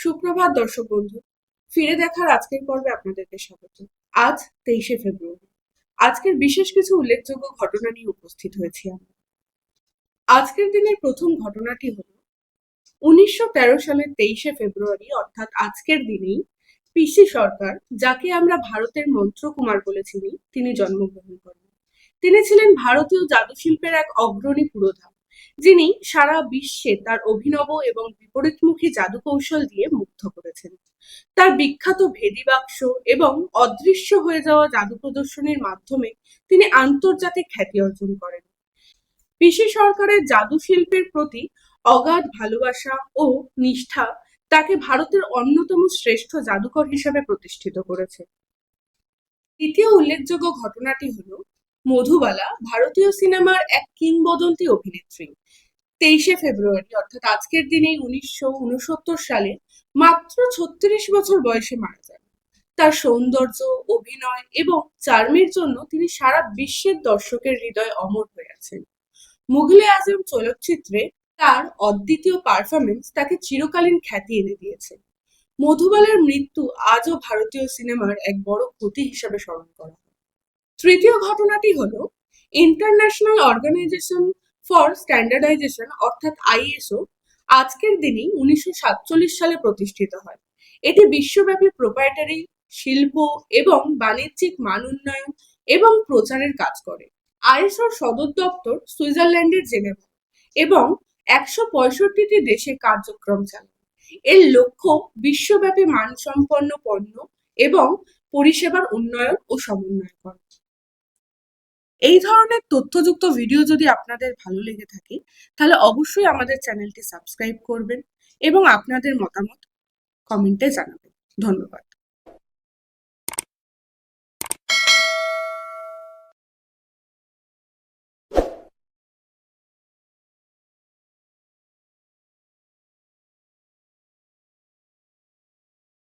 সুপ্রভাত দর্শক বন্ধু, ফিরে দেখার আজকের পর্বে আপনাদেরকে স্বাগত। আজ তেইশে ফেব্রুয়ারি। আজকের বিশেষ কিছু উল্লেখযোগ্য ঘটনা নিয়ে উপস্থিত হয়েছি আমরা আজকের দিনের প্রথম ঘটনাটি হল, উনিশশো তেরো সালের তেইশে ফেব্রুয়ারি, অর্থাৎ আজকের দিনেই পিসি সরকার, যাকে আমরা ভারতের মন্ত্রকুমার বলে চিনি, তিনি জন্মগ্রহণ করেন। তিনি ছিলেন ভারতীয় জাদুশিল্পের এক অগ্রণী পুরোধা, যিনি সারা বিশ্বে তার অভিনব এবং বিপরীতমুখী জাদু কৌশল দিয়ে মুগ্ধ করেছেন। তার বিখ্যাত ভেদি বাক্স এবং অদৃশ্য হয়ে যাওয়া জাদু প্রদর্শনীর মাধ্যমে তিনি আন্তর্জাতিক খ্যাতি অর্জন করেন। পিসি সরকারের জাদু শিল্পের প্রতি অগাধ ভালোবাসা ও নিষ্ঠা তাকে ভারতের অন্যতম শ্রেষ্ঠ জাদুকর হিসেবে প্রতিষ্ঠিত করেছে। দ্বিতীয় উল্লেখযোগ্য ঘটনাটি হল মধুবালা, ভারতীয় সিনেমার এক কিংবদন্তি অভিনেত্রী। তেইশে ফেব্রুয়ারি, অর্থাৎ আজকের দিনেই উনিশশো উনসত্তর সালে মাত্র ছত্রিশ বছর বয়সে মারা যান তার সৌন্দর্য, অভিনয় এবং চার্মের জন্য তিনি সারা বিশ্বের দর্শকের হৃদয়ে অমর হয়ে আছেন। মুঘলে আজম চলচ্চিত্রে তার অদ্বিতীয় পারফরমেন্স তাকে চিরকালীন খ্যাতি এনে দিয়েছে। মধুবালার মৃত্যু আজও ভারতীয় সিনেমার এক বড় ক্ষতি হিসাবে স্মরণ করা হয়। তৃতীয় ঘটনাটি হল ইন্টারন্যাশনাল অর্গানাইজেশন ফর স্ট্যান্ডার্ডাইজেশন, অর্থাৎ আইএসও, আজকের দিনই উনিশশো সাতচল্লিশ সালে প্রতিষ্ঠিত হয়। এটি বিশ্বব্যাপী প্রোপাইটারি শিল্প এবং বাণিজ্যিক মান উন্নয়ন এবং প্রচারের কাজ করে। আইএসওর সদর দপ্তর সুইজারল্যান্ডের জেনেভা এবং একশো পঁয়ষট্টিটি দেশে কার্যক্রম চালায়। এর লক্ষ্য বিশ্বব্যাপী মানসম্পন্ন পণ্য এবং পরিষেবার উন্নয়ন ও সমন্বয় করা এই ধরনের তথ্যযুক্ত ভিডিও যদি আপনাদের ভালো লেগে থাকে, তাহলে অবশ্যই আমাদের চ্যানেলটি সাবস্ক্রাইব করবেন এবং আপনাদের মতামত কমেন্টে জানাবেন। ধন্যবাদ।